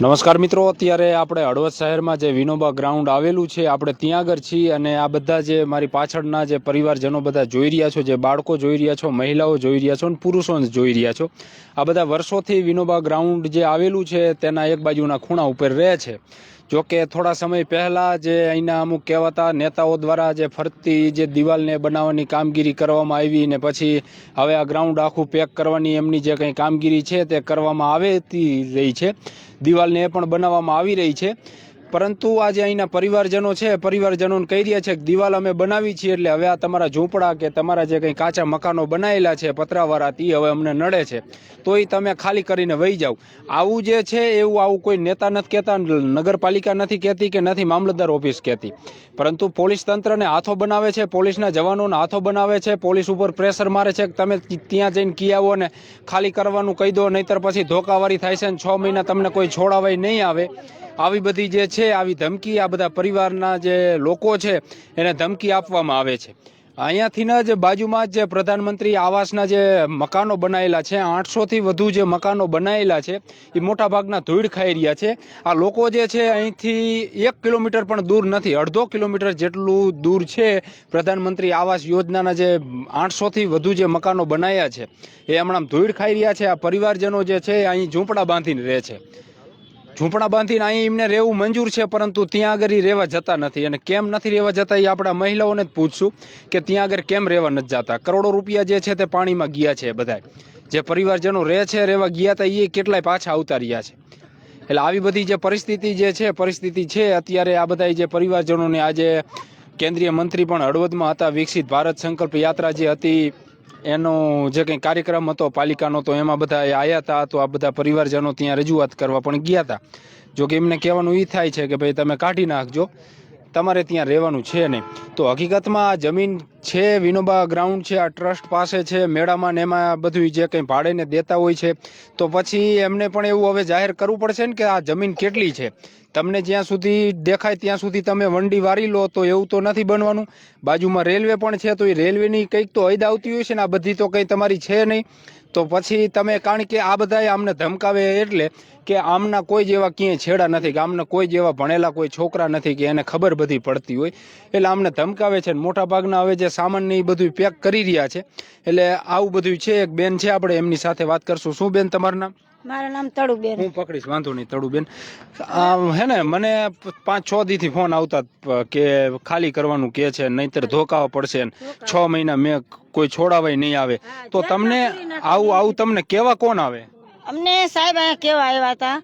નમસ્કાર મિત્રો, અત્યારે આપણે હળવદ શહેરમાં જે વિનોબા ગ્રાઉન્ડ આવેલું છે, આપણે ત્યાં આગળ છીએ અને આ બધા જે મારી પાછળના જે પરિવારજનો બધા જોઈ રહ્યા છો, જે બાળકો જોઈ રહ્યા છો, મહિલાઓ જોઈ રહ્યા છો અને પુરુષો જોઈ રહ્યા છો, આ બધા વર્ષોથી વિનોબા ગ્રાઉન્ડ જે આવેલું છે, તેના એક બાજુના ખૂણા ઉપર રહે છે. જો કે થોડા સમય પહેલા જે અહીંના અમુક કહેવાતા નેતાઓ દ્વારા જે ફરતી જે દિવાલને બનાવવાની કામગીરી કરવામાં આવી ને પછી હવે આ ગ્રાઉન્ડ આખું પેક કરવાની એમની જે કંઈ કામગીરી છે તે કરવામાં આવેતી રહી છે. દિવાલને એ પણ બનાવવામાં આવી રહી છે. પરંતુ આજે અહીંના પરિવારજનો છે, પરિવારજનોને કહી રહ્યા છે કે દિવાલ અમે બનાવી છીએ એટલે હવે આ તમારા ઝૂંપડા કે તમારા જે કંઈ કાચા મકાનો બનાવેલા છે, પતરાવાળા તે હવે અમને નડે છે. તો એ તમે ખાલી કરીને વહી જાઓ. આવું જે છે એવું આવું કોઈ નેતા નથી કહેતા, નગરપાલિકા નથી કહેતી કે નથી મામલતદાર ઓફિસ કહેતી. પરંતુ પોલીસ તંત્રને હાથો બનાવે છે, પોલીસના જવાનોને હાથો બનાવે છે, પોલીસ ઉપર પ્રેશર મારે છે કે તમે ત્યાં જઈને કી આવો ને ખાલી કરવાનું કહી દો, નહીતર પછી ધોકાવારી થાય છે ને છ મહિના તમને કોઈ છોડાવાય નહીં આવે. આવી બધી જે છે, આવી ધમકી આ બધા પરિવારના જે લોકો છે, એને ધમકી આપવામાં આવે છે. અહીંયાથીના જ બાજુમાં જ પ્રધાનમંત્રી આવાસના જે મકાનો બનાવેલા છે, આઠસોથી વધુ જે મકાનો બનાવેલા છે, એ મોટાભાગના ધૂળ ખાઈ રહ્યા છે. આ લોકો જે છે, અહીંથી એક કિલોમીટર પણ દૂર નથી, અડધો કિલોમીટર જેટલું દૂર છે પ્રધાનમંત્રી આવાસ યોજનાના જે આઠસોથી વધુ જે મકાનો બનાવ્યા છે. એ હમણાં ધૂળ ખાઈ રહ્યા છે, આ પરિવારજનો જે છે અહીં ઝૂંપડા બાંધીને રહે છે. ઝૂંપડા બાંધીને અહીં એમને રહેવું મંજૂર છે, પરંતુ ત્યાં આગળ એ રહેવા જતા નથી. અને કેમ નથી રહેવા જતા એ આપણા મહિલાઓને જ પૂછશું કે ત્યાં આગળ કેમ રહેવા નથી જતા. કરોડો રૂપિયા જે છે તે પાણીમાં ગયા છે બધા જે પરિવારજનો રહે છે, રહેવા ગયા હતા એ કેટલાય પાછા આવતા રહ્યા છે. એટલે આવી બધી જે પરિસ્થિતિ જે છે, પરિસ્થિતિ છે, અત્યારે આ બધા જે પરિવારજનોને આજે કેન્દ્રીય મંત્રી પણ હળવદમાં હતા, વિકસિત ભારત સંકલ્પ યાત્રા જે હતી એનો જે કંઈ કાર્યક્રમ હતો, પાલિકાનો તો એમાં બધા આવ્યા હતા તો આ બધા પરિવારજનો ત્યાં રજૂઆત કરવા પણ ગયા હતા જો કે એમને કહેવાનું એ થાય છે કે ભાઈ તમે કાઢી નાખજો. તમારે ત્યાં રહેવાનું છે નહીં. તો હકીકતમાં આ જમીન છે, વિનોબા ગ્રાઉન્ડ છે, આ ટ્રસ્ટ પાસે છે, મેળામાં ને એમાં બધું જે કંઈ ભાડેને દેતા હોય છે. તો પછી એમને પણ એવું હવે જાહેર કરવું પડશે ને કે આ જમીન કેટલી છે. તમને જ્યાં સુધી દેખાય ત્યાં સુધી તમે વંડી વારી લો તો એવું તો નથી બનવાનું. બાજુમાં રેલવે પણ છે, તો એ રેલવેની કંઈક તો હૈદ આવતી હોય છે ને આ બધી તો કંઈ તમારી છે નહીં. તો પછી તમે કારણ કે આ બધાએ આમને ધમકાવે એટલે કે આમના કોઈ જેવા ક્યાંય છેડા નથી, કે આમના કોઈ જેવા ભણેલા કોઈ છોકરા નથી કે એને ખબર બધી પડતી હોય. એટલે આમને ધમકાવે છે ને મોટા ભાગના હવે જે સામાનને એ બધું પેક કરી રહ્યા છે. એટલે આવું બધું છે એક બેન છે, આપણે એમની સાથે વાત કરશું. શું બેન તમારું નામ? મારું નામ તળુબેન હું પકડીશ વાંધો નહીં તળુબેન હે ને મને પાંચ છ દીથી ફોન આવતા કે ખાલી કરવાનું કે છે નહીતર ધોકાવા પડશે છ મહિના મેં કોઈ છોડાવાય નહીં આવે. તો તમને આવું આવું તમને કેવા કોણ આવે? અમને સાહેબ અહીંયા કેવા આવ્યા હતા?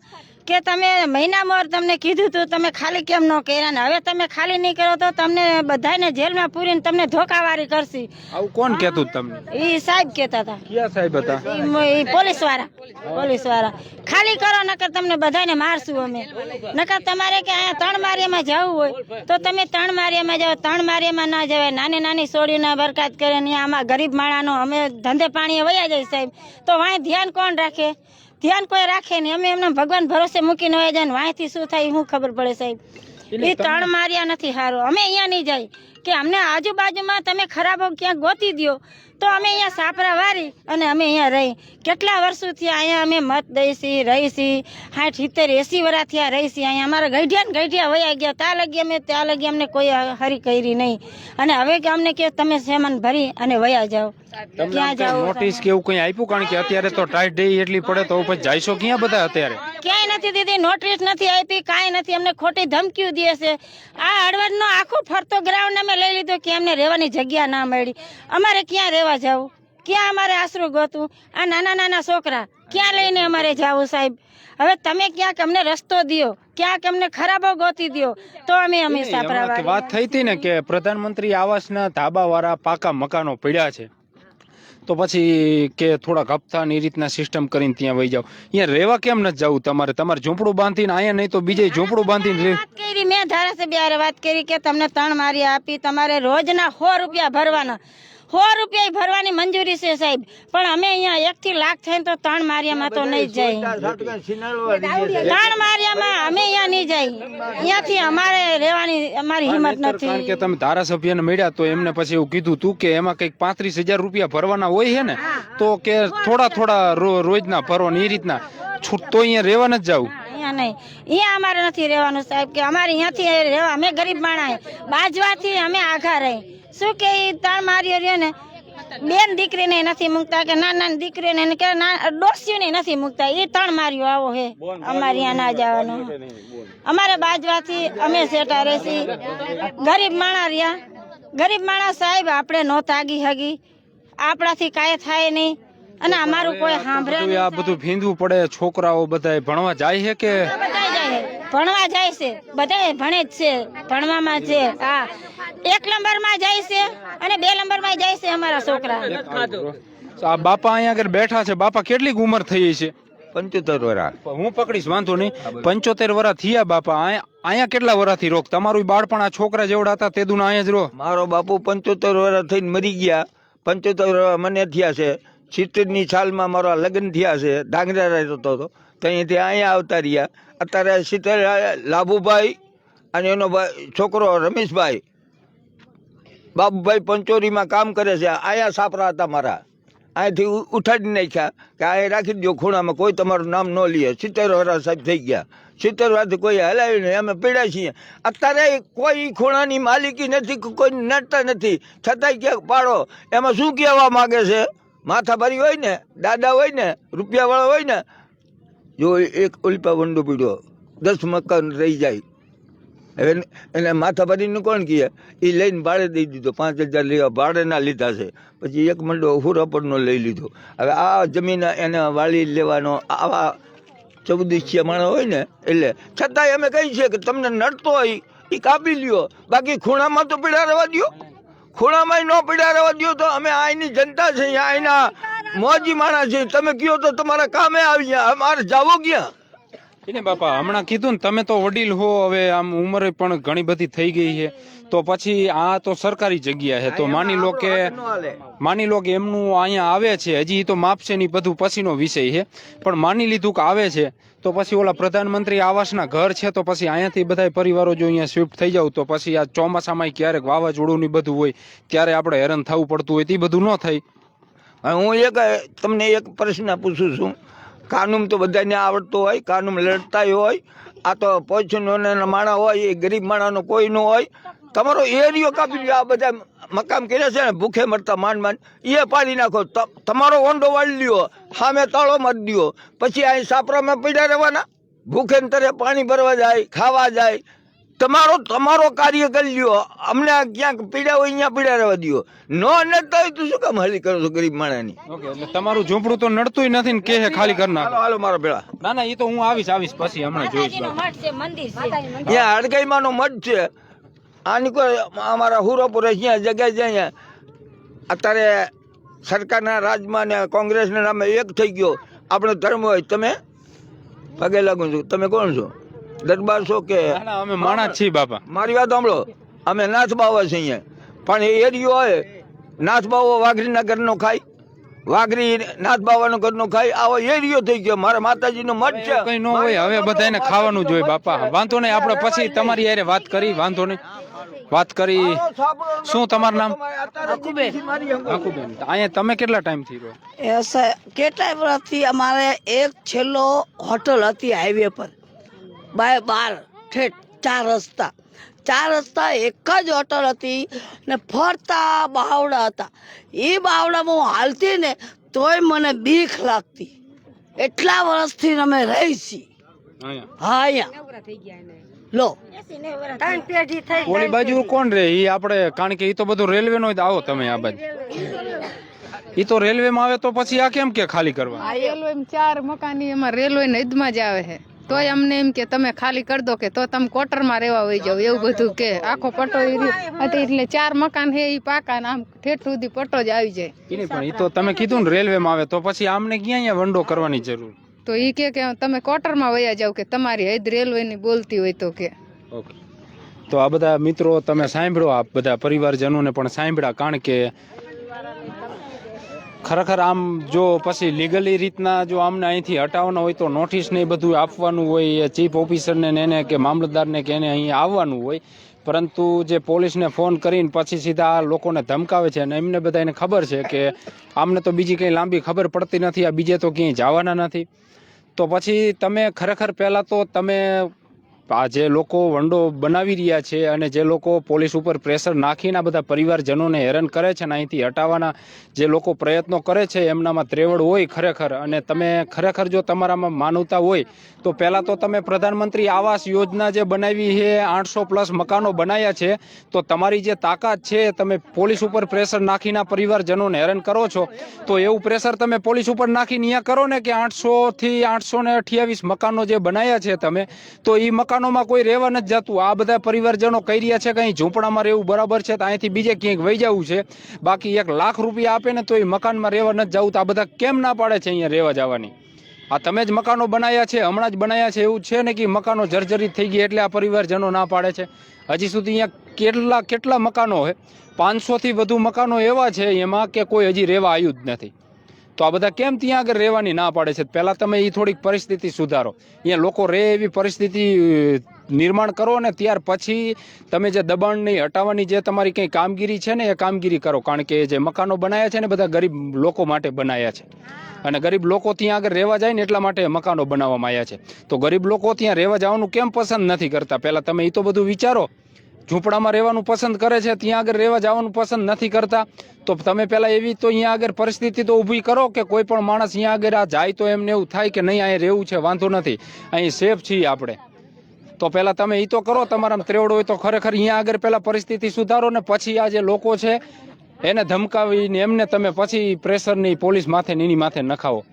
કે તમે મહિનામાં તમને કીધું તું તમે ખાલી કેમ ન કર્યા ને? હવે તમે ખાલી નહીં કરો તો તમને બધાને જેલમાં પૂરીને તમને ધોકાવારી કરશી. આવું કોણ કહેતું તમને? એ સાહેબ કહેતા હતા. ક્યાં સાહેબ હતા? એ પોલીસવાળા પોલીસવાળા ખાલી કરો નકર તમને બધાને મારશું અમે. નકર તમારે કે અહીંયા ત્રણ મારિયામાં જવું હોય તો તમે ત્રણ મારિયામાં જાઓ. ત્રણ મારિયામાં ના જવાય. નાની નાની સોડીને બરકાત કરે ને આમાં ગરીબ માણાનો અમે ધંધે પાણીએ વયા જાય સાહેબ. તો વાંય ધ્યાન કોણ રાખે? ધ્યાન કોઈ રાખે નહીં. અમે એમને ભગવાન ભરોસે મૂકીને વયા જાય વાંયથી શું થાય શું ખબર પડે સાહેબ. એ ત્રણ માર્યા નથી સારું અમે અહીંયા નહીં જાય. કે અમને આજુબાજુમાં તમે ખરાબો ક્યાંક ગોતી દ્યો તો અમે અહીંયા સાપરા વારી અને અમે અહીંયા રહી. કેટલા વર્ષોથી અહીંયા અમે મત દઈશી રહીશી સાઠ સિત્તેર એસી વર્ષ થયા રહીશી. અહીંયા અમારા ગઢિયા ને ગઢિયા વયા ગયા. ત્યાં લગી અમે ત્યાં લગી અમને કોઈ હરી કરી નહીં. અને હવે કે અમને કે તમે સેમન ભરી અને વયા જાઓ. ક્યાં જાઓ નોટિસ કે એવું કંઈ આપ્યું? કારણ કે અત્યારે તો ટાઈટ ડે એટલી પડે તો પછી જાયશો ક્યાં બધા અત્યારે? ક્યાંય નથી દીધી નોટિસ નથી આપી કાંઈ નથી. અમને ખોટી ધમકીઓ દે છે. આ હળવદનો આખો ફરતો ગ્રાઉન્ડ અમે લઈ લીધો કે અમને રહેવાની જગ્યા ના મળી. અમારે ક્યાં રહેવા જવું? ક્યાં અમારે આશરો ગોતું આ નાના નાના છોકરા ક્યાં લઈને અમારે જવું સાહેબ? હવે તમે ક્યાંક અમને રસ્તો દ્યો ક્યાંક અમને ખરાબો ગોતી દ્યો તો અમે વાળીએ. વાત થઈ હતી ને કે પ્રધાનમંત્રી આવાસના ધાબાવાળા પાકા મકાનો પડ્યા છે. તો પછી કે થોડાક હપ્તાની એ રીતના સિસ્ટમ કરીને ત્યાં વહી જાવ અહીંયા રહેવા કેમ ન જવું તમારે? તમારે ઝૂંપડું બાંધીને અહીંયા નહીં તો બીજે ઝૂંપડું બાંધીને કરી મેં ધારાસભ્ય વાત કરી કે તમને ત્રણ મારી આપી તમારે રોજના સો રૂપિયા ભરવાના. સો રૂપિયા ભરવાની મંજૂરી છે સાહેબ. પણ અમે અહીંયા એક થી લાખ થઈને તો ત્રણ મારિયામાં તો નહીં જાય. ત્રણ મારિયામાં અમે અહીંયા નહીં જાય. અહીંયાથી અમારે રહેવાની અમારી હિંમત કારણ કે નથી તમે ધારાસભ્યને મળ્યા તો એમને પછી એવું કીધું તું કે એમાં કંઈક પાંત્રીસ હજાર રૂપિયા ભરવાના હોય છે ને તો કે થોડા થોડા રોજના ને એ રીતના. છૂટ તો અહીંયા રહેવા જ જવું અહીંયા નહીં. અહીંયા અમારે નથી રહેવાનું સાહેબ કે અમારે અહીંયાથી રહેવા. અમે ગરીબ માણા બાજવાથી અમે આઘા રહી. શું કે ઈ ત્રણ મારીઓ રહ્યો ને? બેન દીકરીને નથી મૂકતા કે નાના નાની દીકરીને ને કે ના ડોસીઓને નથી મૂકતા. એ ત્રણ માર્યો આવો હે. અમારે અહીંયા ના જવાનું. અમારે બાજવાથી અમે સેટા રહેશી. ગરીબ માણા રહ્યા. ગરીબ માણસ સાહેબ આપણે નો તાગી હગી. આપણાથી કાંઈ થાય નહીં. અને અમારું કોઈ સાંભળે બધું આ બધું ભીંદવું પડે છોકરાઓ બધા ભણવા જાય છે કે? બધા જાય છે. ભણવા જાય છે. બધા ભણે જ છે. ભણવામાં છે. હા. એક નંબરમાં જાય છે અને બે નંબરમાં જાય છે અમારા છોકરા. આ બાપા અહીંયા આગળ બેઠા છે. બાપા કેટલીક ઉંમર થઈ છે? પંચોતેર વરા. હું પકડીશ વાંધો નહીં. પંચોતેર વર્ષ થયા બાપા. અહીંયા અહીંયા કેટલા વર્ષથી રોક તમારું બાળપણ આ છોકરા જેવડા હતા તે દુના અહીંયા જ રહો. મારો બાપુ પંચોતેર વર્ષ થઈને મરી ગયા. પંચોતેર વર્ષ મને થયા છે. સિત્તેરની સાલમાં મારા લગ્ન થયા છે. ડાંગરા રહેતો હતો. ત્યાંથી અહીંયા આવતા રહ્યા. અત્યારે સિત્તેર લાભુભાઈ અને એનો ભાઈ છોકરો રમેશભાઈ. બાબુભાઈ પંચોરીમાં કામ કરે છે. આયા સાપરા હતા મારા. અહીંથી ઉઠાડી નાખ્યા કે આ રાખી દો ખૂણામાં, કોઈ તમારું નામ ન લે. સિત્તેર વર્ષ સાહેબ થઈ ગયા. સિત્તેર વર્ષથી કોઈ હલાવી નહીં. અમે પીડા છીએ. અત્યારે કોઈ ખૂણાની માલિકી નથી કોઈ નડતા નથી. છતાંય ક્યાંક પાડો. એમાં શું કહેવા માગે છે? માથાભારી હોય ને, દાદા હોય ને, રૂપિયાવાળા હોય ને, જો એક ઉલ્પા વંડો પીડ્યો. દસ મકાન રહી જાય. હવે એને- માથાભારીનું કોણ કહે? એ લઈને ભાડે દઈ દીધો. પાંચ હજાર લેવા ભાડેના લીધા છે. પછી એક મંડો હુરાપરનો લઈ લીધો. હવે આ જમીન એને વાળી લેવાનો આવા ચૌદીસીય માણસ હોય ને, એટલે છતાંય અમે કહીએ છીએ કે તમને નડતો હોય એ કાપી લ્યો. બાકી ખૂણામાં તો પીડા રહેવા દ્યો. ખૂણામાં ન પીડા રહેવા દ્યો તો અમે અહીંની જનતા છે અહીંના મોજી માણસ છે. તમે કયો તો તમારા કામે આવી ગયા અમારે જાવો ક્યાં? એને બાપા હમણાં કીધું ને તમે તો વડીલ હો હવે આમ ઉંમર પણ ઘણી બધી થઈ ગઈ છે. તો પછી આ તો સરકારી જગ્યા છે. તો માની લો કે માની લો કે એમનું અહીંયા આવે છે. હજી તો માપશે નહીં બધું પછીનો વિષય છે. પણ માની લીધું કે આવે છે. તો પછી ઓલા પ્રધાનમંત્રી આવાસના ઘર છે તો પછી અહીંયાથી બધા પરિવારો જો અહીંયા શિફ્ટ થઈ જાવ તો પછી આ ચોમાસામાં ક્યારેક વાવાઝોડું ની બધું હોય ત્યારે આપણે હેરાન થવું પડતું હોય તે બધું ન થાય. હું એક તમને એક પ્રશ્ન પૂછું છું. કાનૂન તો બધાને આવડતું હોય, કાનૂમ લડતા હોય, આ તો પોઈશનોના માણા હોય, એ ગરીબ માણાનો કોઈ ન હોય. તમારો એરિયો કાપી લ્યો, આ બધા મકામ કર્યા છે ને, ભૂખે મરતા માંડ માંડ, એ પાડી નાખો. તમારો ઓંડો વાળી લ્યો, સામે તાળો મારી દ્યો. પછી અહીં સાપરામાં પડ્યા રહેવાના. ભૂખે તરે પાણી ભરવા જાય, ખાવા જાય. તમારો તમારો કાર્ય કરી લ્યો. અમને ક્યાંક પીડ્યા હોય અહીંયા પીડા રહેવા દ્યો. નો નડતા હોય તો શું કામ હાલી કરો છો ગરીબ માણાની ઓકે એટલે તમારું ઝૂંપડું તો નડતું નથી ને કે છે ખાલી કરી નાખો. હાલો હાલો મારા ભેળા. ના ના એ તો હું આવીશ આવીશ પછી હમણાં જોઈશ માતાજીનું મઠ છે મંદિર છે. અહીંયા હડકાઈમાંનો મઠ છે. આની કોઈ અમારા હુરોપુર અહીંયા જગ્યા છે અહીંયા. અત્યારે સરકારના રાજમાં ને કોંગ્રેસના નામે એક થઈ ગયો. આપણો ધર્મ હોય તમે પગે લાગુ છું. તમે કોણ છો? દરબાર છો કે અમે માણસ છીએ બાપા. મારી વાત સાંભળો. અમે નાથ બાવા છીએ. અહીંયા પણ એ એરિયો હોય નાથ બાવો વાઘરીના ઘરનો ખાય વાઘરી નાથ બાવાનો ઘરનો ખાય આવો એરિયો થઈ ગયો. મારા માતાજીનો મઠ છે. કઈ ન હોય હવે બધાને ખાવાનું જોઈએ બાપા. વાંધો નહીં આપણે પછી તમારી યારે વાત કરી વાંધો નહીં. વાત કરી. શું તમારું નામ? આકુબેન અહીંયા તમે કેટલા ટાઈમથી રહો? એ સ- કેટલાય વર્ષથી અમારે એક છેલ્લો હોટલ હતી હાઈવે પર. બાય બાર ઠેઠ ચાર રસ્તા. ચાર રસ્તા એક જ હોટલ હતી ને ફરતા બાવડા હતા. એ બાવડામાં હું હાલતી ને તોય મને બીક લાગતી. એટલા વર્ષથી અમે રહી છીએ. હા અહીંયા. લો. ઓલી બાજુ કોણ રે? એ આપણે કારણ કે એ તો બધું રેલવે નો જ આવો તમે આ બાજુ. એ તો રેલવે માં આવે તો પછી આ કેમ કે ખાલી કરવા? રેલવે ચાર મકાન એમાં રેલવે ને જ આવે છે. તોય અમને એમ કે તમે ખાલી કરી દો કે તો તમે કોટરમાં રહેવા હોય જાવ એવું બધું કે. આખો પટો તો એટલે ચાર મકાન છે એ પાકા ને આમ ઠેઠ સુધી પટો જ આવી જાય. પણ એ તો તમે કીધું ને રેલવે માં આવે તો પછી આમને ક્યાં અહીંયા વંડો કરવાની જરૂર? તો એ કે કે તમે માં વયા જાવ કે તમારી હૈદ રેલવે ની બોલતી હોય તો કે. ઓકે. તો આ બધા મિત્રો તમે સાંભળો આ બધા પરિવારજનોને પણ સાંભળ્યા કારણ કે ખરેખર આમ જો પછી લીગલી રીતના જો આમને અહીંથી હટાવવાના હોય તો નોટિસ ને બધું આપવાનું હોય ચીફ ઓફિસરને એને કે મામલતદારને કે એને અહીંયા આવવાનું હોય. પરંતુ જે પોલીસને ફોન કરીને પછી સીધા લોકોને ધમકાવે છે અને એમને બધાને ખબર છે કે આમને તો બીજી કંઈ લાંબી ખબર પડતી નથી, આ બીજે તો ક્યાંય જવાના નથી. તો પછી તમે ખરેખર પહેલાં તો તમે આ જે લોકો વંડો બનાવી રહ્યા છે અને જે લોકો પોલીસ ઉપર પ્રેશર નાખીને બધા પરિવારજનોને હેરાન કરે છે અને અહીંથી હટાવવાના જે લોકો પ્રયત્નો કરે છે, એમનામાં ત્રેવડ હોય ખરેખર. અને તમે ખરેખર જો તમારામાં માનવતા હોય, તો પહેલાં તો તમે પ્રધાનમંત્રી આવાસ યોજના જે બનાવી છે, આઠસો પ્લસ મકાનો બનાવ્યા છે, તો તમારી જે તાકાત છે, તમે પોલીસ ઉપર પ્રેશર નાખીને પરિવારજનોને હેરાન કરો છો, તો એવું પ્રેશર તમે પોલીસ ઉપર નાખીને અહીંયા કરો ને કે આઠસોથી આઠસો ને અઠ્યાવીસ મકાનો જે બનાવ્યા છે તમે, તો એ મકાનોમાં કોઈ રહેવા નથી જતું. આ બધા પરિવારજનો કહી રહ્યા છે કે અહીં ઝૂંપડામાં રહેવું બરાબર છે, તો અહીંથી બીજે ક્યાંક વહી જવું છે. બાકી એક લાખ રૂપિયા આપે ને તો એ મકાનમાં રહેવા નથી જવું, તો આ બધા કેમ ના પાડે છે અહીંયા રહેવા જવાની? આ તમે જ મકાનો બનાવ્યા છે, હમણાં જ બનાવ્યા છે, એવું છે ને કે મકાનો જર્જરિત થઈ ગયા એટલે આ પરિવારજનો ના પાડે છે? હજી સુધી અહીંયા કેટલા કેટલા મકાનો હોય? પાંચસોથી વધુ મકાનો એવા છે એમાં કે કોઈ હજી રહેવા આવ્યું જ નથી? તો આ બધા કેમ ત્યાં આગળ રહેવાની ના પાડે છે? પહેલાં તમે એ થોડીક પરિસ્થિતિ સુધારો. અહીંયા લોકો રહે એવી પરિસ્થિતિ નિર્માણ કરો ને ત્યાર પછી તમે જે દબાણની હટાવવાની જે તમારી કંઈ કામગીરી છે ને એ કામગીરી કરો. કારણ કે જે મકાનો બનાવ્યા છે ને બધા ગરીબ લોકો માટે બનાવ્યા છે. અને ગરીબ લોકો ત્યાં આગળ રહેવા જાય ને એટલા માટે મકાનો બનાવવામાં આવ્યા છે. તો ગરીબ લોકો ત્યાં રહેવા જવાનું કેમ પસંદ નથી કરતા? પહેલાં તમે એ તો બધું વિચારો. ઝૂંપડામાં રહેવાનું પસંદ કરે છે, ત્યાં આગળ રહેવા જવાનું પસંદ નથી કરતા, તો તમે પહેલાં એવી તો અહીંયા આગળ પરિસ્થિતિ તો ઊભી કરો કે કોઈ પણ માણસ અહીંયા આગળ આ જાય તો એમને એવું થાય કે નહીં અહીં રહેવું છે, વાંધો નથી, અહીં સેફ છીએ આપણે. તો પહેલાં તમે એ તો કરો તમારા ત્રેવડ હોય તો ખરેખર અહીંયા આગળ પહેલાં પરિસ્થિતિ સુધારો ને પછી આ જે લોકો છે, એને ધમકાવીને એમને તમે પછી પ્રેશરની પોલીસ માથે નીની માથે નખાવો.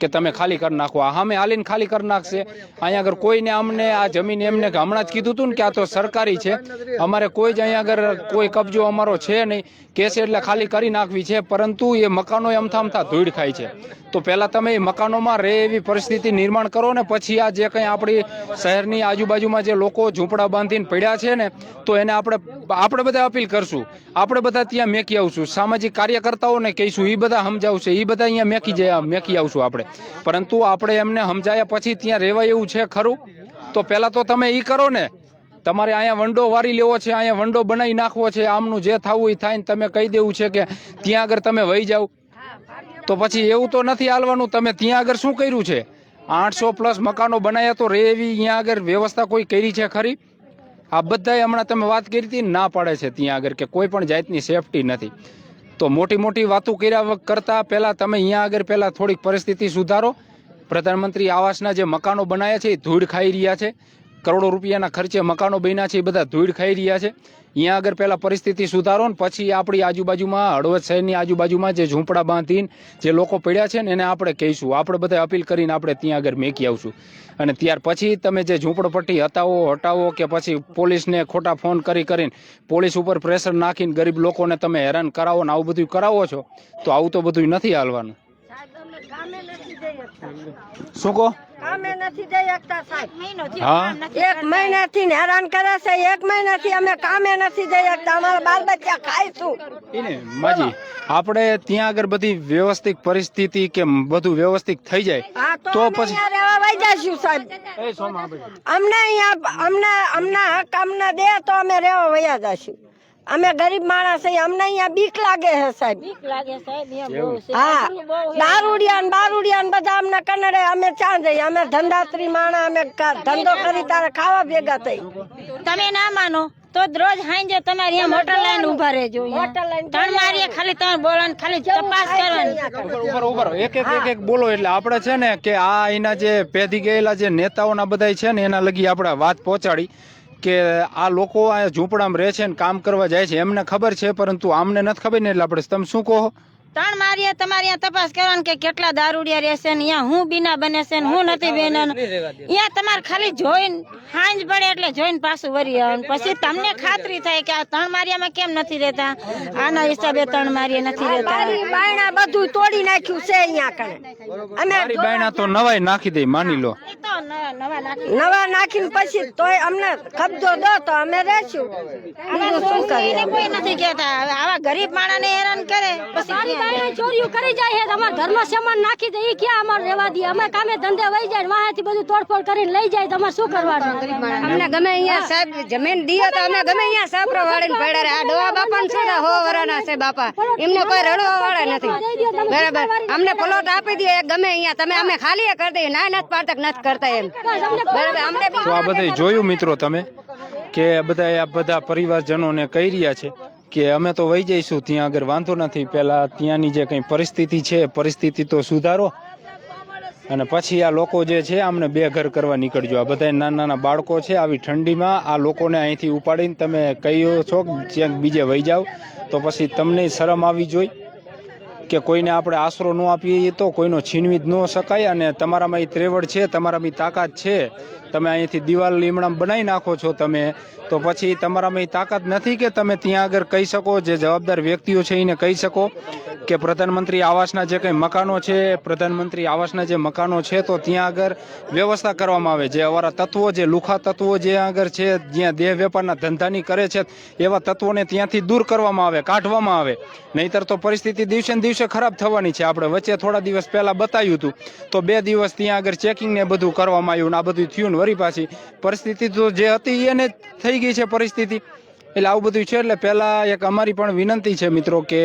કે તમે ખાલી કરી નાખો. આ સામે હાલીને ખાલી કરી નાખશે. અહીંયા આગળ કોઈને અમને આ જમીન એમને હમણાં જ કીધું હતું ને કે આ તો સરકારી છે. અમારે કોઈ જ અહીંયા આગળ કોઈ કબજો અમારો છે નહીં. કેસ એટલે ખાલી કરી નાખવી છે. પરંતુ એ મકાનો અમથા અમથા ધૂળ ખાય છે. તો પહેલાં તમે એ મકાનોમાં રહે એવી પરિસ્થિતિ નિર્માણ કરો ને પછી આ જે કંઈ આપણી શહેરની આજુબાજુમાં જે લોકો ઝૂંપડા બાંધીને પડ્યા છે ને, તો એને આપણે આપણે બધા અપીલ કરશું. આપણે બધા ત્યાં મેકી આવશું. સામાજિક કાર્યકર્તાઓને કહીશું એ બધા સમજાવશે. એ બધા અહીંયા મેકી જાય, મેકી આવશું આપણે. પરંતુ આપણે એમને સમજાયા પછી ત્યાં રહેવાય એવું છે ખરું? તો પહેલાં તો તમે એ કરો ને. તમારે અહીંયા વંડો વારી લેવો છે, અહીંયા વંડો બનાવી નાખવો છે, આમનું જે થવું એ થાય ને તમે કહી દેવું છે કે ત્યાં આગળ તમે વહી જાઓ. તો પછી એવું તો નથી હાલવાનું, તમે ત્યાં આગળ શું કર્યું છે? આઠસો પ્લસ મકાનો બનાવ્યા તો રે એવી અહીંયા આગળ વ્યવસ્થા કોઈ કરી છે ખરી? આ બધાય હમણાં તમે વાત કરી હતી ના પાડે છે ત્યાં આગળ કે કોઈ પણ જાતની સેફટી નથી. તો મોટી મોટી વાતો કર્યા કરતાં પહેલાં તમે અહીંયા આગળ પહેલાં થોડીક પરિસ્થિતિ સુધારો. પ્રધાનમંત્રી આવાસના જે મકાનો બનાવ્યા છે એ ધૂળ ખાઈ રહ્યા છે. કરોડો રૂપિયાના ખર્ચે મકાનો બન્યા છે એ બધા ધૂળ ખાઈ રહ્યા છે. અહીંયા આગળ પહેલાં પરિસ્થિતિ સુધારો ને પછી આપણી આજુબાજુમાં હળવદ શહેરની આજુબાજુમાં જે ઝૂંપડા બાંધીને જે લોકો પડ્યા છે ને એને આપણે કહીશું. આપણે બધા અપીલ કરીને આપણે ત્યાં આગળ મેકી આવશું. અને ત્યાર પછી તમે જે ઝૂંપડપટ્ટી હટાવો હટાવો કે પછી પોલીસને ખોટા ફોન કરી કરીને પોલીસ ઉપર પ્રેશર નાખીને ગરીબ લોકોને તમે હેરાન કરાવો ને આવું બધું કરાવો છો તો આવું તો બધું નથી હાલવાનું. શું કહો? કામે નથી જઈ શકતા સાહેબ. એક મહિનાથી હેરાન કરે છે એક મહિનાથી અમે કામે નથી જઈ શકતા અમારા બાલ બચ્ચા ખાઈશું માજી આપણે ત્યાં આગળ બધી વ્યવસ્થિત પરિસ્થિતિ કે બધું વ્યવસ્થિત થઈ જાય તો પછી રહેવા વઈ જઈશું સાહેબ. અમને અહીંયા અમને અમને હક અમને દે તો અમે રહેવા વયા જશું. અમે ગરીબ માણસ અમને અહીંયા બીક લાગે છે સાહેબ. બીક લાગે સાહેબ અહીંયા બહુ છે. હા આટલું બહુ છે. દારૂડિયા ને ને બધા અમને કનડે અમે જઈએ? અમે ધંધાત્રી માણા અમે ધંધો કરી તારે ખાવા ભેગા થઈ. તમે ના માનો તો રોજ હાંજે તમારે અહીંયા મોટર લાઈન ઊભા રહેજો ત્રણ મારીએ ખાલી ત્રણ બોલવાનું ખાલી તપાસ કરવાની. ઉપર ઉપર એક એક એક એક બોલો એટલે આપણે છે ને કે આ એના જે પેધી ગયેલા જે નેતાઓના બધા છે ને એના લગી આપણે વાત પહોંચાડી કે આ લોકો આ ઝૂંપડામાં રહે છે ને કામ કરવા જાય છે. એમને ખબર છે પરંતુ આમને નથી ખબર ને એટલે આપણે તમે શું કહો? ત્રણ મારીએ તમારે અહીંયા તપાસ કરવાની કે કેટલા દારૂડિયા રહેશે ને અહીંયા હું બીના બને છે ને હું નથી બેન અહીંયા તમારે ખાલી જોઈને હાંજ પડે એટલે જોઈને પાછું વરી આવવાનું. પછી તમને ખાતરી થાય કે આ ત્રણ મારિયામાં કેમ નથી રહેતા? આના હિસાબે ત્રણ મારીએ નથી રહેતા. બાયણા બધું તોડી નાખ્યું છે અહીંયા કણે. અમે બાયણા તો નવાય નાખી દે માની લો. એ તો ન- નવા નાખી નાખીને પછી તોય અમને કબજો દો તો અમે રહેશું. શું કરીએ કોઈ નથી કહેતા. હવે આવા ગરીબ માણસને હેરાન કરે પછી અહીંયા ચોરીઓ કરી જાય છે. અમારા ઘરનો સામાન નાખી દે એ ક્યાં અમારે રહેવા દે? અમે કામે ધંધે વહી જાય વાંથી બધું તોડફોડ કરીને લઈ જાય તમારે શું કરવાનું? અમને ગમે અહીંયા સાહેબ જમીન દીયો તો અમે ગમે અહીંયા સાપરો વાળીને પડ્યા રહે. આ ડોવા બાપા ને શું હો વરાના છે બાપા? એમને કોઈ રડવા વાળા નથી. બરાબર. અમને પ્લોટ આપી દે ગમે અહીંયા. તમે અમે ખાલી કરી દઈએ. ના નથી પાડતા નથી કરતા એમ. બરાબર. અમને તો આ બધે જોયું મિત્રો તમે કે બધા આ બધા પરિવારજનોને કહી રહ્યા છે. કે અમે તો વહી જઈશું, ત્યાં આગળ વાંધો નથી. પહેલાં ત્યાંની જે કંઈ પરિસ્થિતિ છે, પરિસ્થિતિ તો સુધારો. અને પછી આ લોકો જે છે, આમને બે ઘર કરવા નીકળજો. આ બધા નાના નાના બાળકો છે, આવી ઠંડીમાં આ લોકોને અહીંથી ઉપાડીને તમે કહ્યો છો ક્યાંક બીજે વહી જાઓ, તો પછી તમને શરમ આવી જોઈ કે કોઈને આપણે આશરો ન આપીએ તો કોઈનો છીનવી જ ન શકાય. અને તમારામાં એ ત્રેવડ છે, તમારામાં તાકાત છે. તમે અહીંથી દિવાલ લીમડા બનાવી નાખો છો તમે, તો પછી તમારામાં એ તાકાત નથી કે તમે ત્યાં આગળ કહી શકો, જે જવાબદાર વ્યક્તિઓ છે એને કહી શકો કે પ્રધાનમંત્રી આવાસના જે કંઈ મકાનો છે, પ્રધાનમંત્રી આવાસના જે મકાનો છે, તો ત્યાં આગળ વ્યવસ્થા કરવામાં આવે. જે અવારા તત્વો, જે લુખા તત્વો જે આગળ છે, જ્યાં દેહ વેપારના ધંધાની કરે છે, એવા તત્વોને ત્યાંથી દૂર કરવામાં આવે, કાઢવામાં આવે. નહીતર તો પરિસ્થિતિ દિવસે ને દિવસે ખરાબ થવાની છે. આપણે વચ્ચે થોડા દિવસ પહેલાં બતાવ્યું હતું. તો બે દિવસ ત્યાં આગળ ચેકિંગ ને બધું કરવામાં આવ્યું ને આ બધું થયું ને વળી પાછી. પરિસ્થિતિ તો જે હતી એને થઈ ગઈ છે પરિસ્થિતિ. એટલે આવું બધું છે એટલે પહેલાં એક અમારી પણ વિનંતી છે મિત્રો કે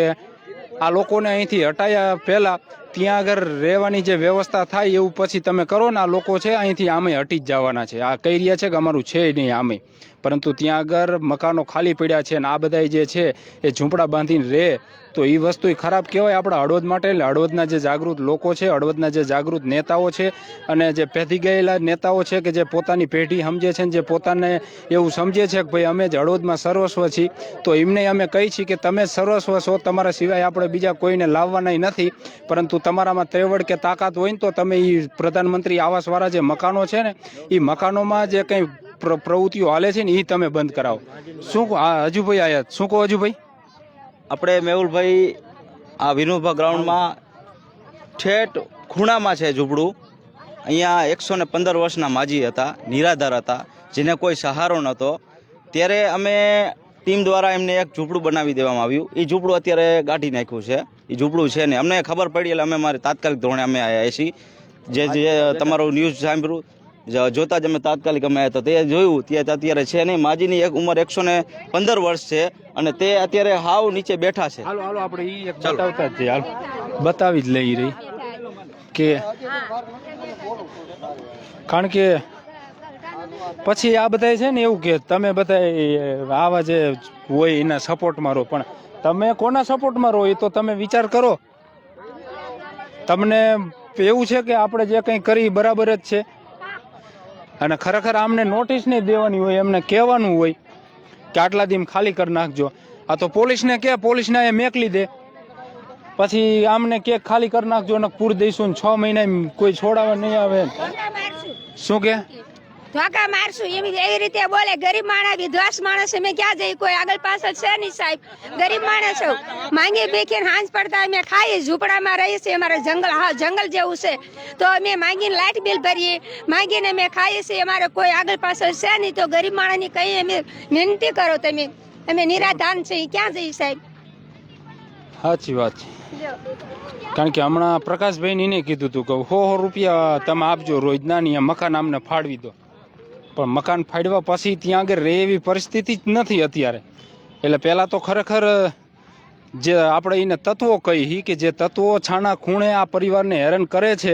આ લોકોને અહીંથી હટાયા પહેલાં ત્યાં આગળ રહેવાની જે વ્યવસ્થા થાય એવું પછી તમે કરો ને આ લોકો છે અહીંથી આમે હટી જ જવાના છે. આ કહી રહ્યા છે કે અમારું છે નહીં આમે. પરંતુ ત્યાં આગળ મકાનો ખાલી પડ્યા છે અને આ બધા જે છે એ ઝૂંપડા બાંધીને રહે તો એ વસ્તુ ખરાબ કહેવાય આપણા હળવદ માટે, એટલે હળવદના જે જાગૃત લોકો છે, હળવદના જે જાગૃત નેતાઓ છે અને જે પેથી ગયેલા નેતાઓ છે કે જે પોતાની પેઢી સમજે છે ને જે પોતાને એવું સમજે છે કે ભાઈ અમે જ હળવદમાં સર્વસ્વ છીએ, તો એમને અમે કહી છીએ કે તમે સર્વસ્વ છો, તમારા સિવાય આપણે બીજા કોઈને લાવવાના નથી. પરંતુ તમારામાં ત્રેવડ કે તાકાત હોય ને તો તમે એ પ્રધાનમંત્રી આવાસવાળા જે મકાનો છે ને એ મકાનોમાં જે કંઈ પ્રવૃત્તિઓ હાલે છે ને એ તમે બંધ કરાવો. શું કહો હા હજુભાઈ આયા? શું કહો હજુભાઈ? આપણે મેહુલભાઈ આ વિનુભા ગ્રાઉન્ડમાં ઠેઠ ખૂણામાં છે ઝૂંપડું. અહીંયા એકસો ને પંદર વર્ષના માજી હતા, નિરાધાર હતા, જેને કોઈ સહારો નહોતો. ત્યારે અમે ટીમ દ્વારા એમને એક ઝૂંપડું બનાવી દેવામાં આવ્યું. એ ઝૂંપડું અત્યારે ગાઢી નાખ્યું છે. એ ઝૂંપડું છે ને અમને ખબર પડી એટલે અમે મારે તાત્કાલિક ધોરણે અમે આવ્યા છીએ. જે જે તમારું ન્યૂઝ સાંભળ્યું જોતા જ અમે તાત્કાલિક અમે આવ્યા તો તે જોયું તે અત્યારે છે નહીં. માજીની એક ઉંમર એકસો ને પંદર વર્ષ છે અને તે અત્યારે હાવ નીચે બેઠા છે. હાલો હાલો આપણે ઈ બતાવતા જ હાલો બતાવી જ લઈ રહી. કે કારણ કે પછી આ બધા છે ને એવું કે તમે બધા આવા જે હોય એના સપોર્ટમાં રહો. પણ તમે કોના સપોર્ટમાં રહો એ તો તમે વિચાર કરો. તમને એવું છે કે આપણે જે કંઈ કરી બરાબર જ છે. અને ખરેખર આમને નોટિસ નહીં દેવાની હોય એમને કહેવાનું હોય કે આટલા દિમ ખાલી કરી નાખજો. આ તો પોલીસને કે પોલીસને એ મેકલી દે. પછી આમને કે ખાલી કરી નાખજો ને પૂર દઈશું ને છ મહિના કોઈ છોડાવવા નહીં આવે. શું કે ધોકા મારશું એવી એવી રીતે બોલે ગરીબ માણસ વિધવાસ માણસ અમે ક્યાં જઈએ કોઈ આગળ પાછળ છે નહીં સાહેબ. ગરીબ માણસ માંગી બેખીને હાંજ પડતા અમે ખાઈએ ઝૂંપડામાં રહીએ છીએ અમારે જંગલ હા જંગલ જેવું છે. તો અમે માંગીને લાઇટ બિલ ભરીએ. માંગીને અમે ખાઈએ છીએ અમારે કોઈ આગળ પાછળ છે નહીં. તો ગરીબ માણસની કઈ અમે વિનંતી કરો તમે. અમે નિરાધાન છે ક્યાં જઈએ સાહેબ? સાચી વાત છે. કારણ કે હમણાં પ્રકાશભાઈ એને કીધું હતું કે સો હો રૂપિયા તમે આપજો રોજની મકાન અમને ફાળવી દો. પણ મકાન ફાડવા પછી ત્યાં આગળ રહે એવી પરિસ્થિતિ જ નથી અત્યારે. એટલે પહેલાં તો ખરેખર, જે આપણે એને તત્વો કહી કે જે તત્વો છાણા ખૂણે આ પરિવારને હેરાન કરે છે,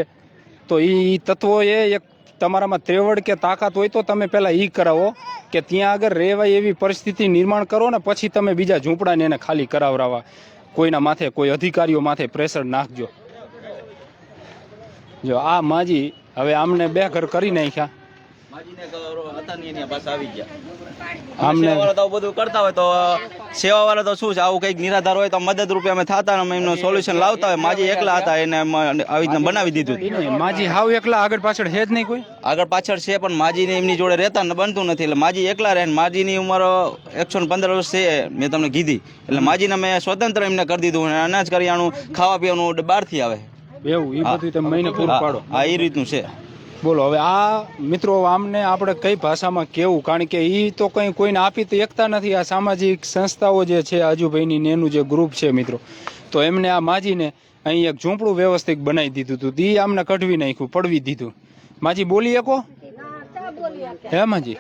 તો એ તત્વોએ એક તમારામાં ત્રેવડ કે તાકાત હોય તો તમે પહેલાં એ કરાવો કે ત્યાં આગળ રહેવાય એવી પરિસ્થિતિ નિર્માણ કરો ને પછી તમે બીજા ઝૂંપડાને એને ખાલી કરાવરાવા. કોઈના માથે, કોઈ અધિકારીઓ માથે પ્રેશર નાખજો. જો આ માજી હવે આમને બે ઘર કરી નાખ્યા. માજીને હતા નહીં એની પાસે આવી ગયા. આમને સેવાવાળા તો આવું બધું કરતા હોય તો સેવાવાળા તો શું છે આવું કંઈક નિરાધાર હોય તો મદદ રૂપે અમે થતા અમે એમનું સોલ્યુશન લાવતા હોય. માજી એકલા હતા. એને આવી રીતના બનાવી દીધું. માજી હાવ એકલા આગળ પાછળ છે જ નહીં કોઈ? આગળ પાછળ છે પણ માજીને એમની જોડે રહેતા ને બનતું નથી. એટલે માજી એકલા રહે માજી માજીની ઉંમર એકસો ને પંદર વર્ષ છે મેં તમને કીધી. એટલે માજીને મેં સ્વતંત્ર એમને કરી દીધું અને અનાજ કરિયાણું ખાવા પીવાનું બહારથી આવે. એવું એ બધું તમે મહિને પૂરું પાડો. હા એ રીતનું છે. બોલો હવે આ મિત્રો આમને આપણે કઈ ભાષામાં કેવું? કારણ કે એ તો કંઈ કોઈને આપી તો એકતા નથી. આ સામાજિક સંસ્થાઓ જે છે આજુભાઈની ને એનું જે ગ્રુપ છે મિત્રો તો એમને આ માજીને અહીં એક ઝૂંપડું વ્યવસ્થિત બનાવી દીધું હતું. એ આમને કઢવી નાખ્યું પડવી દીધું. માજી બોલી શકો? હે માજી?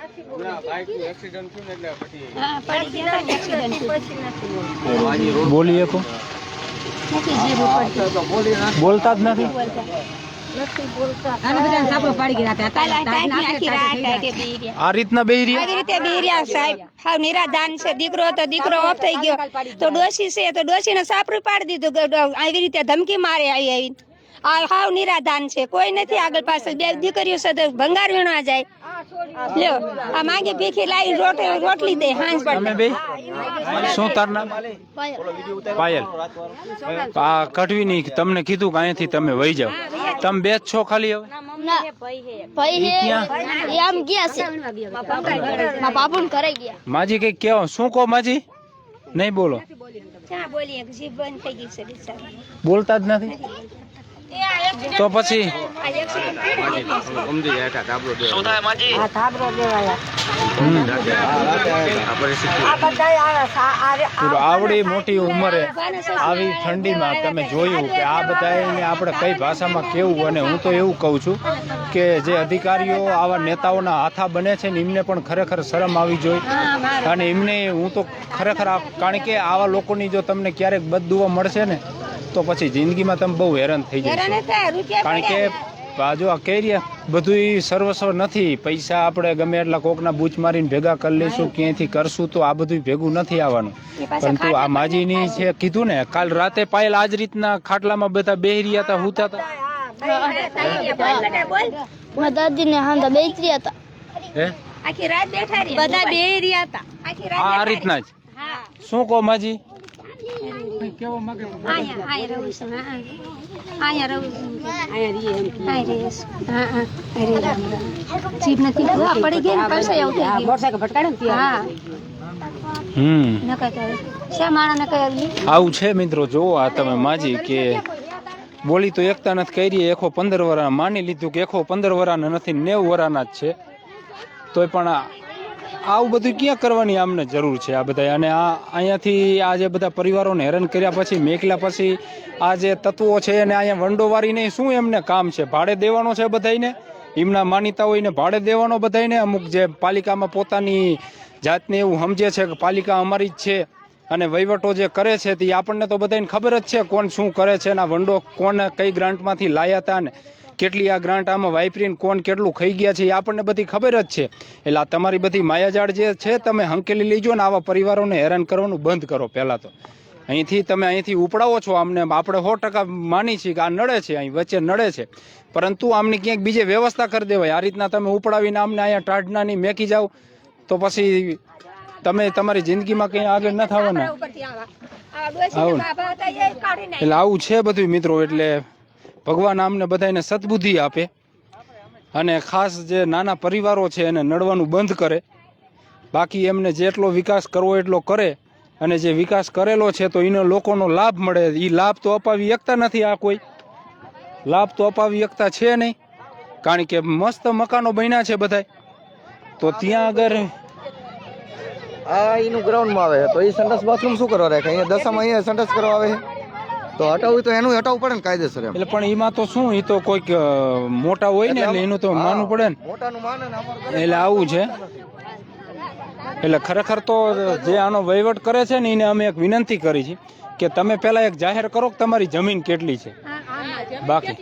બોલી શકો? બોલતા જ નથી? આ રીતના બે આવી રીતે બેરિયા સાહેબ. હાવ નિરાધાન છે. દીકરો હતો દીકરો ઓફ થઈ ગયો. તો ડોશી છે તો ડોશીને સાપરું પાડી દીધું આવી રીતે ધમકી મારે આવી આવી આ હાવ નિરાધાન છે. કોઈ નથી આગળ પાછળ. બે દીકરીઓ છે ભંગાર વીણવા જાય. લ્યો આ માંગે ભીખી લાવી રોટલી રોટલી દે હાંસ તમે બે શું તાર નામ? પાયલ. આ કઢવી ની તમને કીધું કે અહીંથી તમે વહી જાઓ. તમે બે છો ખાલી હવે? ભાઈ ઈ ક્યાં? એ આમ ગયા છે. મારા બાપુ કરે ગયા. માજી કઈ કેવો શું કહો માજી? નહીં બોલો. ક્યાં બોલીએ? જીભ બંધ થઈ ગઈ છે બિચારી. બોલતા જ નથી? તો પછી આવડી મોટી ઉંમરે આવી ઠંડીમાં તમે જોયું કે આ બધાને આપણે કઈ ભાષામાં કેવું અને હું તો એવું કહું છું કે જે અધિકારીઓ આવા નેતાઓના હાથા બને છે ને એમને પણ ખરેખર શરમ આવી જોઈએ અને એમને હું તો ખરેખર કારણ કે આવા લોકોની જો તમને ક્યારેક બદદુવા મળશે ને તો પછી જિંદગીમાં તમે બહુ હેરાન થઈ જશો. કારણ કે બાજુ જો આ રહ્યા બધું સર્વસ્વ નથી. પૈસા આપણે ગમે એટલા કોકના બૂચ મારીને ભેગા કરી લઈશું ક્યાંયથી કરશું તો આ બધું ભેગું નથી આવવાનું. પરંતુ આ માજીની છે કીધું ને કાલ રાતે પાયેલ આજ રીતના ખાટલામાં બધા બેહી રહ્યા હતા હુતા. હતા દાદી ને હાંધા બેચરી હતા. હે? આખી રાત બેઠા રહ્યા. બધા બે રહ્યા હતા. આખી રાત આ આ રીતના જ? શું કહો માજી? જીભ નથી પડી ગઈ ને કલસાઈ આવું થઈ ગયું. હા. છે મિત્રો જોવો આ તમે માજી કે બોલી તો એકતા નથી કરી એકો પંદર વરા માની લીધું કે એકો પંદર વરાના નથી નેવ વરાના જ છે. તોય પણ આવું બધું ક્યાં કરવાની આમને જરૂર છે આ બધા અને આ અહીંયાથી આ જે બધા પરિવારોને હેરાન કર્યા પછી, મેકલા પછી આ જે તત્વો છે અને અહીંયા વંડોવારીને શું એમને કામ છે? ભાડે દેવાનો છે બધાને એમના માનીતા હોયને ભાડે દેવાનો બધાને અમુક જે પાલિકામાં પોતાની જાતને એવું સમજે છે કે પાલિકા અમારી જ છે અને વહીવટો જે કરે છે તે આપણને તો બધાને ખબર જ છે કોણ શું કરે છે અને વંડો કોને કઈ ગ્રાન્ટમાંથી લાયા હતા ને? કેટલી આ ગ્રાન્ટ આમાં વાપરીને કોણ કેટલું ખાઈ ગયા છે એ આપણને બધી ખબર જ છે. એટલે આ તમારી બધી માયાજાળ જે છે તમે હંકેલી લેજો ને આવા પરિવારોને હેરાન કરવાનું બંધ કરો પહેલાં તો. અહીંથી તમે અહીંથી ઉપડાવો છો આમને આપણે સો ટકા માની છીએ કે આ નડે છે અહીં વચ્ચે નડે છે. પરંતુ આમની ક્યાંક બીજે વ્યવસ્થા કરી દેવાય. આ રીતના તમે ઉપડાવીને આમને અહીંયા ટાઢનાની મેકી જાઓ તો પછી તમે તમારી જિંદગીમાં કંઈ આગળ ન થવાના. એટલે આવું છે બધું મિત્રો એટલે ભગવાન આમને બધાને સદબુદ્ધિ આપે અને ખાસ જે નાના પરિવારો છે એને નડવાનું બંધ કરે. બાકી એમને જેટલો વિકાસ કરવો એટલો કરે અને જે વિકાસ કરેલો છે તો એનો લોકોનો લાભ મળે. એ લાભ તો અપાવી શકતા નથી આ કોઈ. લાભ તો અપાવી શકતા છે નહીં. કારણ કે મસ્ત મકાનો બન્યા છે બધાય. તો ત્યાં આગળ આ એનું ગ્રાઉન્ડમાં આવે. તો એ સંડાસ બાથરૂમ શું કરવા રાખે? અહીંયા દશામાં અહીંયા સંડાસ કરવા આવે તો હટાવવું તો એનું હટાવવું પડે ને કાયદેસર એમ. એટલે પણ એમાં તો શું એ તો કોઈક મોટા હોય ને એટલે એનું તો માનવું પડે ને. મોટાનું માને ને. એટલે આવું છે. એટલે ખરેખર તો જે આનો વહીવટ કરે છે ને એને અમે એક વિનંતી કરી છે કે તમે પહેલા એક જાહેર કરો કે તમારી જમીન કેટલી છે. બાકી.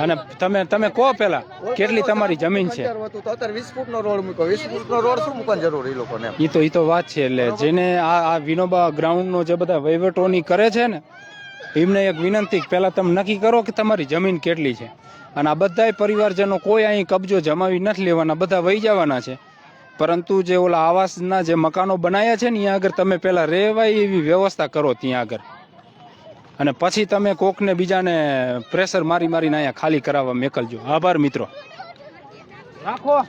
અને તમે તમે કહો પેલા કેટલી તમારી જમીન છે? રોડ વીસ રોડ શું મૂકવાની જરૂર એ લોકોને એ તો એ તો વાત છે એટલે જેને આ આ વિનોબા ગ્રાઉન્ડનો જે બધા વહીવટોની કરે છે ને એમને એક વિનંતી પહેલાં તમે નક્કી કરો કે તમારી જમીન કેટલી છે. અને આ બધાય પરિવારજનો કોઈ અહીં કબજો જમાવી નથી લેવાના, બધા વહી જવાના છે. પરંતુ જે ઓલા આવાસના જે મકાનો બનાવ્યા છે ને ત્યાં આગળ તમે પહેલાં રહેવાય એવી વ્યવસ્થા કરો ત્યાં આગળ. અને પછી તમે કોકને બીજાને પ્રેશર મારી મારીને અહીંયા ખાલી કરાવવા મેકલજો. આભાર મિત્રો. રાખો.